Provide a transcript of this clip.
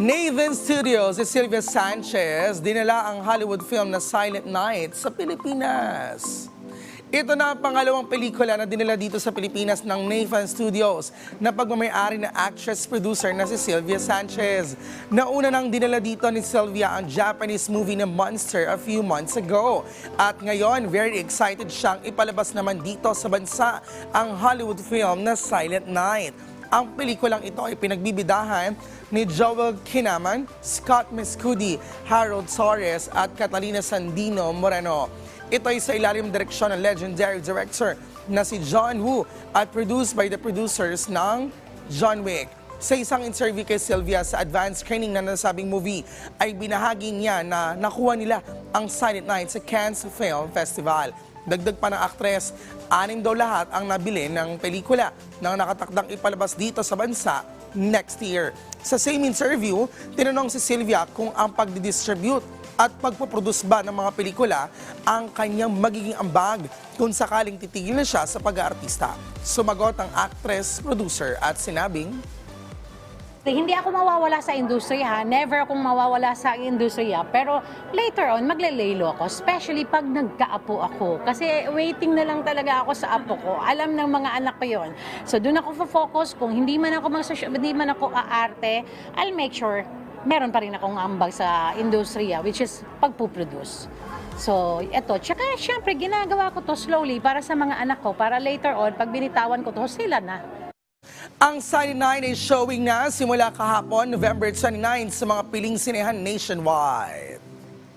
Nathan Studios si Sylvia Sanchez dinala ang Hollywood film na Silent Night sa Pilipinas. Ito na ang pangalawang pelikula na dinala dito sa Pilipinas ng Nathan Studios na pagmamayari na actress-producer na si Sylvia Sanchez. Nauna nang dinala dito ni Sylvia ang Japanese movie na Monster a few months ago. At ngayon, very excited siyang ipalabas naman dito sa bansa ang Hollywood film na Silent Night. Ang pelikulang ito ay pinagbibidahan ni Joel Kinaman, Scott Mescudi, Harold Torres at Catalina Sandino Moreno. Ito ay sa ilalim direksyon ng legendary director na si John Woo at produced by the producers ng John Wick. Sa isang interview kay Sylvia sa advanced screening na nasabing movie, ay binahagi niya na nakuha nila ang Silent Night sa Cannes Film Festival. Dagdag pa ng aktres, anim daw lahat ang nabili ng pelikula na nakatakdang ipalabas dito sa bansa next year. Sa same interview, tinanong si Sylvia kung ang pagdidistribute at pagpoproduce ba ng mga pelikula ang kanyang magiging ambag kung sakaling titigil na siya sa pag-aartista. Sumagot ang actress, producer at sinabing, Hindi ako mawawala sa industriya, never akong mawawala sa industriya. Pero later on, maglelaylo ako, especially pag nagkaapo ako. Kasi waiting na lang talaga ako sa apo ko. Alam ng mga anak ko yon. So doon ako focus kung hindi man ako mag hindi man ako aarte, I'll make sure meron pa rin akong ambag sa industriya, which is pagpuproduce. So, eto. Tsaka, syempre, ginagawa ko to slowly para sa mga anak ko, para later on, pag binitawan ko to, sila na. Ang Silent Night ay showing na simula kahapon, November 29 sa mga piling sinehan nationwide.